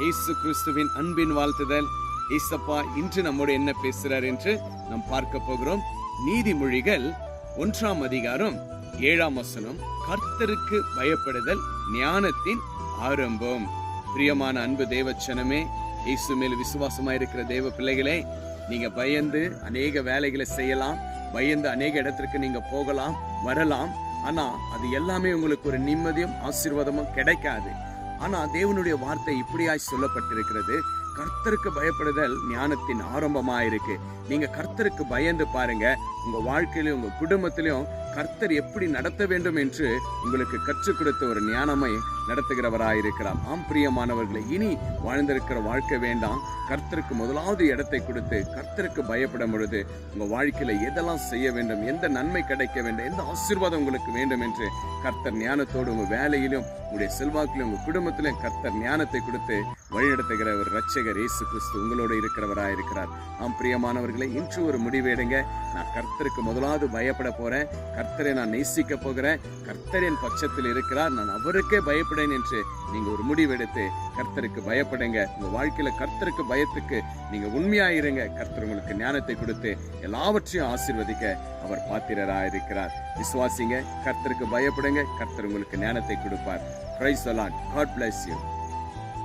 இயேசு கிறிஸ்துவின் அன்பின் வாழ்த்துதல். ஈசப்பா இன்று நம்மோடு என்ன பேசுறார் என்று நாம் பார்க்க போகிறோம். நீதிமொழிகள் ஒன்றாம் அதிகாரம் ஏழாம் வசனம். கர்த்தருக்கு பயப்படுதல் ஞானத்தின் ஆரம்பம். பிரியமான அன்பு தேவச்சனமே இயேசு மேல் விசுவாசமா இருக்கிற தேவ பிள்ளைகளே நீங்க பயந்து அநேக வேலைகளை செய்யலாம். பயந்து அநேக இடத்திற்கு நீங்க போகலாம் வரலாம். ஆனா அது எல்லாமே உங்களுக்கு ஒரு நிம்மதியும் ஆசீர்வாதமும் கிடைக்காது. ஆனா தேவனுடைய வார்த்தை இப்படியாய் சொல்லப்பட்டிருக்கிறது. கர்த்தருக்கு பயப்படுதல் ஞானத்தின் ஆரம்பமா இருக்கு நீங்க கர்த்தருக்கு பயந்து பாருங்க. உங்க வாழ்க்கையிலும் உங்க குடும்பத்திலும் கர்த்தர் எப்படி நடத்த வேண்டும் என்று உங்களுக்கு கற்றுக் கொடுத்த ஒரு ஞானமை நடத்துகிறவராயிருக்கிறார் ஆம் பிரியமானவர்களை இனி வாழ்ந்திருக்கிற வாழ்க்கை வேண்டாம். கர்த்தருக்கு முதலாவது இடத்தை கொடுத்து கர்த்தருக்கு பயப்படும் பொழுது உங்கள் வாழ்க்கையில எதெல்லாம் செய்ய வேண்டும் எந்த நன்மை கிடைக்க வேண்டும் எந்த ஆசீர்வாதம் உங்களுக்கு வேண்டும் என்று கர்த்தர் ஞானத்தோடு உங்கள் வேலையிலும் உங்களுடைய செல்வாக்கிலும் உங்க குடும்பத்திலும் கர்த்தர் ஞானத்தை கொடுத்து வழிநடத்துகிற ஒரு ரட்சகர் இயேசு கிறிஸ்து உங்களோடு இருக்கிறவராய் இருக்கிறார் ஆம் பிரியமானவர்களை இன்று ஒரு முடிவேடுங்க நான் கர்த்தருக்கு முதலாவது பயப்பட போறேன். கர்த்தரை நான் நேசிக்க போகிறேன். கர்த்தரின் பட்சத்தில் இருக்கிறார். நான் அவருக்கே பயப்பட பயப்படேன் என்று நீங்க ஒரு முடிவெடுத்து கர்த்தருக்கு பயப்படுங்க. உங்க வாழ்க்கையில கர்த்தருக்கு பயத்துக்கு நீங்க உண்மையா இருங்க கர்த்தர் உங்களுக்கு ஞானத்தை கொடுத்து எல்லாவற்றையும் ஆசிர்வதிக்க அவர் பாத்திரராக இருக்கிறார் விசுவாசிங்க கர்த்தருக்கு பயப்படுங்க கர்த்தர் உங்களுக்கு ஞானத்தை கொடுப்பார். Price God bless you